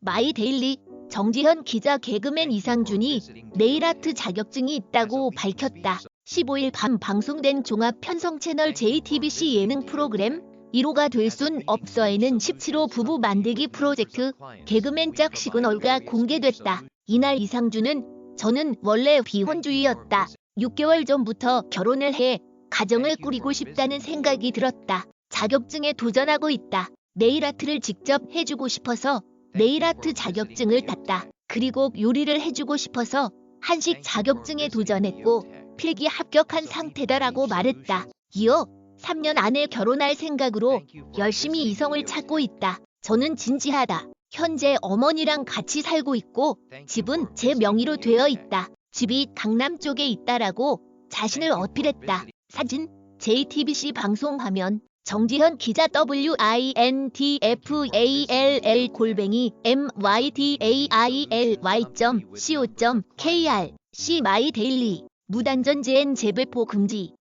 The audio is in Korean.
마이데일리 정지현 기자 개그맨 이상준이 네일아트 자격증이 있다고 밝혔다. 15일 밤 방송된 종합 편성 채널 JTBC 예능 프로그램 1호가 될 순 없어에는 17호 부부 만들기 프로젝트 개그맨 짝 시그널가 공개됐다. 이날 이상준은 저는 원래 비혼주의였다. 6개월 전부터 결혼을 해 가정을 꾸리고 싶다는 생각이 들었다. 자격증에 도전하고 있다. 네일 아트를 직접 해주고 싶어서 네일아트 자격증을 땄다. 그리고 요리를 해주고 싶어서 한식 자격증에 도전했고 필기 합격한 상태다라고 말했다. 이어 3년 안에 결혼할 생각으로 열심히 이성을 찾고 있다. 저는 진지하다. 현재 어머니랑 같이 살고 있고 집은 제 명의로 되어 있다. 집이 강남 쪽에 있다라고 자신을 어필했다. 사진 JTBC 방송 화면 정지현 기자 WINTFALL 골뱅이 MYDAILY.co.kr C 마이데일리 무단전 제엔 재배포 금지